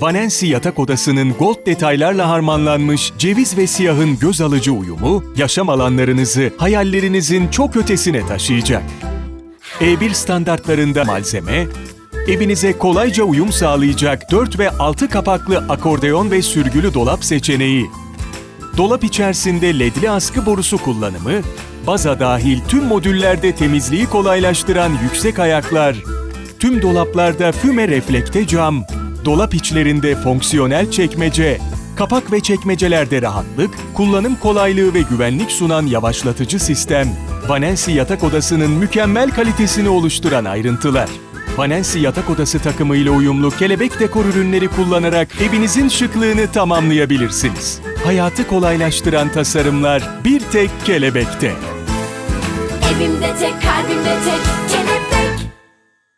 Vanensi yatak odasının gold detaylarla harmanlanmış ceviz ve siyahın göz alıcı uyumu, yaşam alanlarınızı hayallerinizin çok ötesine taşıyacak. E1 standartlarında malzeme, evinize kolayca uyum sağlayacak 4 ve 6 kapaklı akordeon ve sürgülü dolap seçeneği, dolap içerisinde ledli askı borusu kullanımı, baza dahil tüm modüllerde temizliği kolaylaştıran yüksek ayaklar, tüm dolaplarda füme reflekte cam, dolap içlerinde fonksiyonel çekmece, kapak ve çekmecelerde rahatlık, kullanım kolaylığı ve güvenlik sunan yavaşlatıcı sistem, Vanensi yatak odasının mükemmel kalitesini oluşturan ayrıntılar. Vanensi yatak odası takımıyla uyumlu kelebek dekor ürünleri kullanarak evinizin şıklığını tamamlayabilirsiniz. Hayatı kolaylaştıran tasarımlar bir tek kelebekte. Evimde tek kalbimde tek kelebek